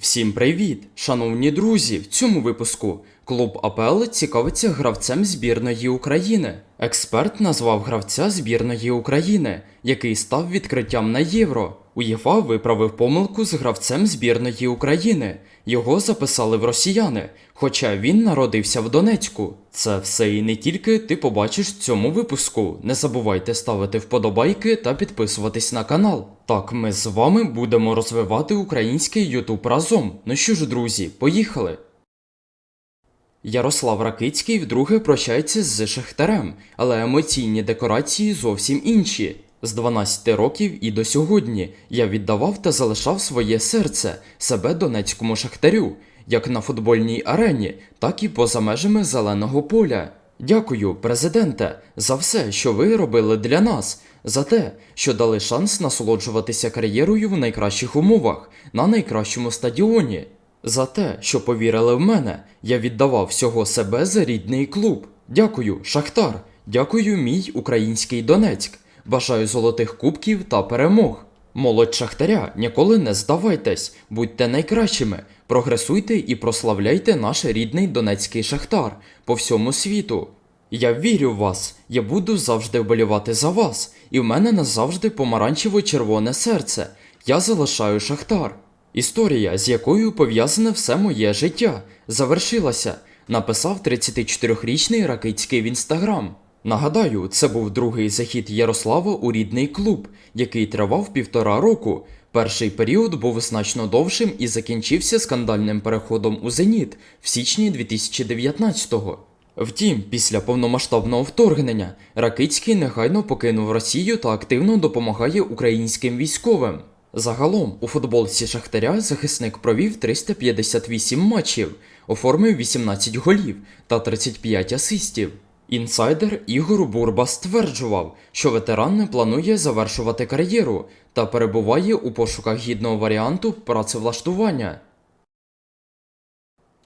Всім привіт, шановні друзі! В цьому випуску клуб АПЛ цікавиться гравцем збірної України. Експерт назвав гравця збірної України, який став відкриттям на євро. УЄФА виправив помилку з гравцем збірної України. Його записали в росіяни, хоча він народився в Донецьку. Це все і не тільки ти побачиш в цьому випуску. Не забувайте ставити вподобайки та підписуватись на канал. Так, ми з вами будемо розвивати український Ютуб разом. Ну що ж, друзі, поїхали! Ярослав Ракицький вдруге прощається з Шахтарем, але емоційні декорації зовсім інші. З 12 років і до сьогодні я віддавав та залишав своє серце себе донецькому шахтарю, як на футбольній арені, так і поза межами зеленого поля. Дякую, президенте, за все, що ви робили для нас, за те, що дали шанс насолоджуватися кар'єрою в найкращих умовах, на найкращому стадіоні. За те, що повірили в мене, я віддавав всього себе за рідний клуб. Дякую, Шахтар. Дякую, мій український Донецьк. Бажаю золотих кубків та перемог. Молодь Шахтаря, ніколи не здавайтесь, будьте найкращими, прогресуйте і прославляйте наш рідний донецький шахтар по всьому світу. Я вірю в вас, я буду завжди вболівати за вас, і в мене назавжди помаранчево-червоне серце. Я залишаю шахтар. Історія, з якою пов'язане все моє життя, завершилася, написав 34-річний Ракицький в інстаграм. Нагадаю, це був другий захід Ярослава у рідний клуб, який тривав півтора року. Перший період був значно довшим і закінчився скандальним переходом у Зеніт в січні 2019-го. Втім, після повномасштабного вторгнення Ракицький негайно покинув Росію та активно допомагає українським військовим. Загалом у футболці Шахтаря захисник провів 358 матчів, оформив 18 голів та 35 асистів. Інсайдер Ігор Бурба стверджував, що ветеран не планує завершувати кар'єру та перебуває у пошуках гідного варіанту працевлаштування.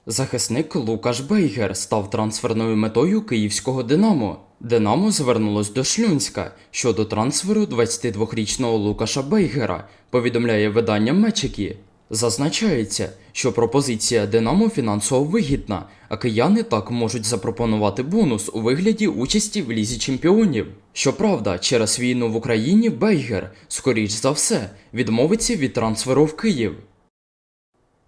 Захисник Лукаш Бейгер став трансферною метою київського Динамо. Динамо звернулось до Шлюнська щодо трансферу 22-річного Лукаша Бейгера, повідомляє видання Мечики. Зазначається, що пропозиція Динамо фінансово вигідна, а кияни так можуть запропонувати бонус у вигляді участі в лізі чемпіонів. Щоправда, через війну в Україні Бейгер, скоріш за все, відмовиться від трансферу в Київ.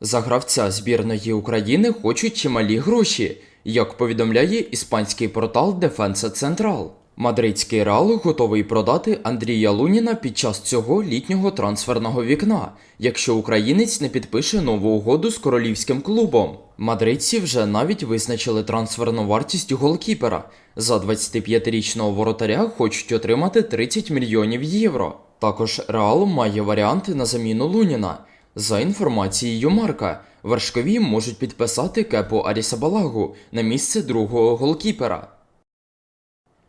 За гравця збірної України хочуть чималі гроші, як повідомляє іспанський портал Defensa Central. Мадридський Реал готовий продати Андрія Луніна під час цього літнього трансферного вікна, якщо українець не підпише нову угоду з королівським клубом. Мадридці вже навіть визначили трансферну вартість голкіпера. За 25-річного воротаря хочуть отримати 30 мільйонів євро. Також Реал має варіанти на заміну Луніна. За інформацією Марка, вершкові можуть підписати Кепу Арісабалагу на місце другого голкіпера.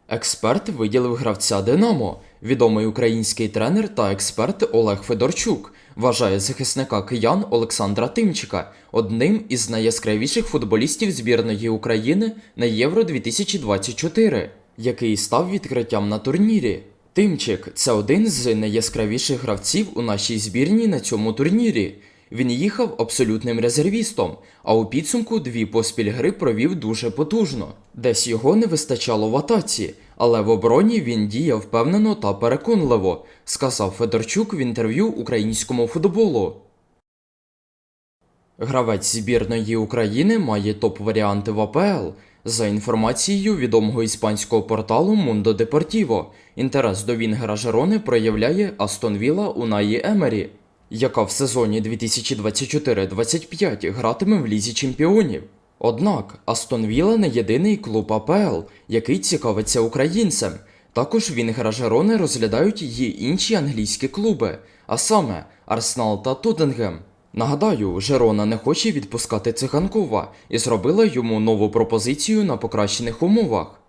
Експерт виділив гравця Динамо. Відомий український тренер та експерт Олег Федорчук вважає захисника киян Олександра Тимчика одним із найяскравіших футболістів збірної України на Євро 2024, який став відкриттям на турнірі. Тимчик це один з найяскравіших гравців у нашій збірній на цьому турнірі. Він їхав абсолютним резервістом, а у підсумку дві поспіль гри провів дуже потужно. Десь його не вистачало в атаці, але в обороні він діяв впевнено та переконливо, сказав Федорчук в інтерв'ю українському футболу. Гравець збірної України має топ-варіанти в АПЛ. За інформацією відомого іспанського порталу Mundo Deportivo, інтерес до Вінгера Жерони проявляє Астон Вілла Унаї Емері, яка в сезоні 2024-25 гратиме в Лізі Чемпіонів. Однак Астон Вілла не єдиний клуб АПЛ, який цікавиться українцем. Також Вінгера Жерони розглядають її інші англійські клуби, а саме Арсенал та Тоттенгем. Нагадаю, Жерона не хоче відпускати циганкова і зробила йому нову пропозицію на покращених умовах.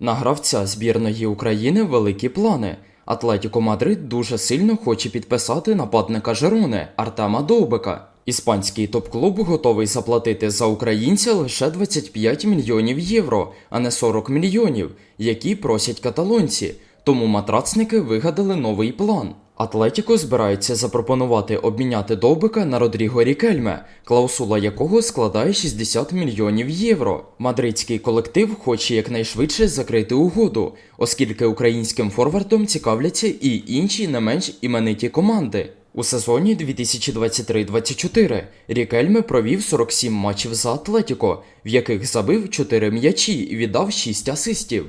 На гравця збірної України великі плани. Атлетіко Мадрид дуже сильно хоче підписати нападника Жерони Артема Довбика. Іспанський топ-клуб готовий заплатити за українця лише 25 мільйонів євро, а не 40 мільйонів, які просять каталонці. Тому матрацники вигадали новий план. Атлетіко збирається запропонувати обміняти Довбика на Родріго Рікельме, клаусула якого складає 60 мільйонів євро. Мадридський колектив хоче якнайшвидше закрити угоду, оскільки українським форвардом цікавляться і інші не менш імениті команди. У сезоні 2023-24 Рікельме провів 47 матчів за Атлетіко, в яких забив 4 м'ячі і віддав 6 асистів.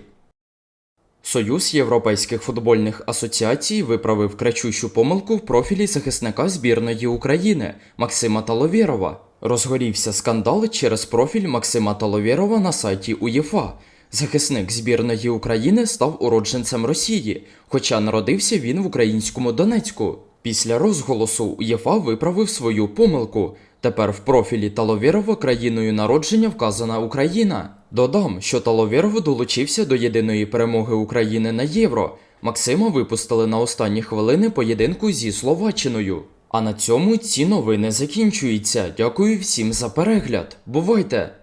Союз Європейських футбольних асоціацій виправив крачущу помилку в профілі захисника збірної України Максима Таловєрова. Розгорівся скандал через профіль Максима Таловєрова на сайті УЄФА. Захисник збірної України став уродженцем Росії, хоча народився він в українському Донецьку. Після розголосу УЄФА виправив свою помилку. Тепер в профілі Таловєрова країною народження вказана Україна. Додам, що Таловєров долучився до єдиної перемоги України на Євро. Максима випустили на останні хвилини поєдинку зі Словаччиною. А на цьому ці новини закінчуються. Дякую всім за перегляд. Бувайте!